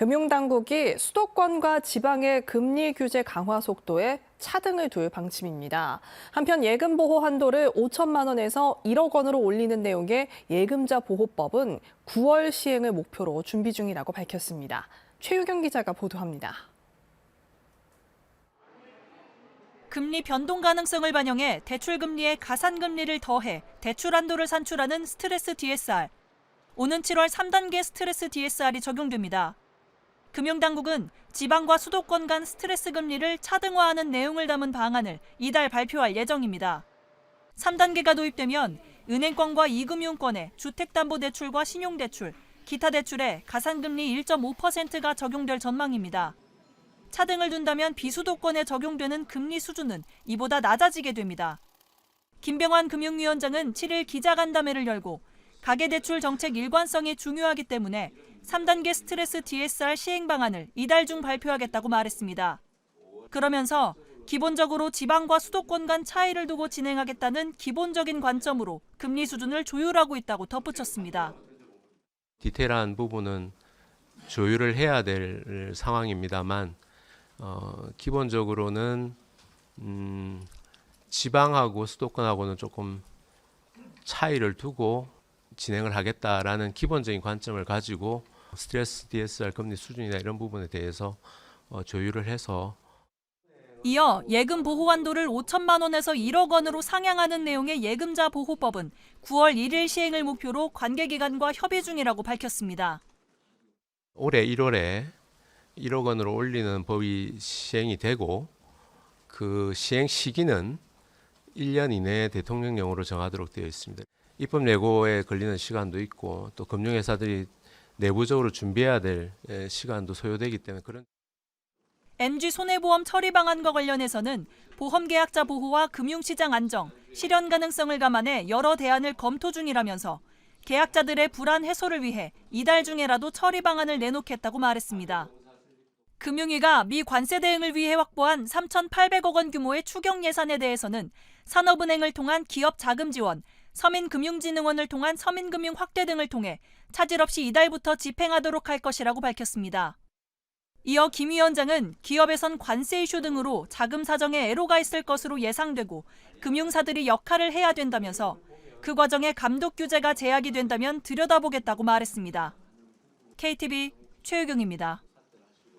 금융당국이 수도권과 지방의 금리 규제 강화 속도에 차등을 둘 방침입니다. 한편 예금 보호 한도를 5천만 원에서 1억 원으로 올리는 내용의 예금자 보호법은 9월 시행을 목표로 준비 중이라고 밝혔습니다. 최유경 기자가 보도합니다. 금리 변동 가능성을 반영해 대출 금리에 가산 금리를 더해 대출 한도를 산출하는 스트레스 DSR. 오는 7월 3단계 스트레스 DSR이 적용됩니다. 금융당국은 지방과 수도권 간 스트레스 금리를 차등화하는 내용을 담은 방안을 이달 발표할 예정입니다. 3단계가 도입되면 은행권과 이금융권의 주택담보대출과 신용대출, 기타 대출에 가산금리 1.5%가 적용될 전망입니다. 차등을 둔다면 비수도권에 적용되는 금리 수준은 이보다 낮아지게 됩니다. 김병환 금융위원장은 7일 기자간담회를 열고 가계대출 정책 일관성이 중요하기 때문에 3단계 스트레스 DSR 시행 방안을 이달 중 발표하겠다고 말했습니다. 그러면서 기본적으로 지방과 수도권 간 차이를 두고 진행하겠다는 기본적인 관점으로 금리 수준을 조율하고 있다고 덧붙였습니다. 디테일한 부분은 조율을 해야 될 상황입니다만 어, 기본적으로는 음, 지방하고 수도권하고는 조금 차이를 두고 진행을 하겠다라는 기본적인 관점을 가지고 스트레스 DSR 금리 수준이나 이런 부분에 대해서 어, 조율을 해서 이어 예금 보호 한도를 5천만 원에서 1억 원으로 상향하는 내용의 예금자 보호법은 9월 1일 시행을 목표로 관계 기관과 협의 중이라고 밝혔습니다. 올해 1월에 1억 원으로 올리는 법이 시행이 되고 그 시행 시기는 1년 이내에 대통령령으로 정하도록 되어 있습니다. 입법 예고에 걸리는 시간도 있고 또 금융회사들이 내부적으로 준비해야 될 에, 시간도 소요되기 때문에 그런 MG 손해보험 처리 방안과 관련해서는 보험 계약자 보호와 금융시장 안정, 실현 가능성을 감안해 여러 대안을 검토 중이라면서 계약자들의 불안 해소를 위해 이달 중에라도 처리 방안을 내놓겠다고 말했습니다. 금융위가 미 관세 대응을 위해 확보한 3,800억 원 규모의 추경 예산에 대해서는 산업은행을 통한 기업 자금 지원, 서민금융진흥원을 통한 서민금융 확대 등을 통해 차질 없이 이달부터 집행하도록 할 것이라고 밝혔습니다. 이어 김 위원장은 기업에선 관세 이슈 등으로 자금 사정에 애로가 있을 것으로 예상되고 금융사들이 역할을 해야 된다면서 그 과정에 감독 규제가 제약이 된다면 들여다보겠다고 말했습니다. KTV 최유경입니다.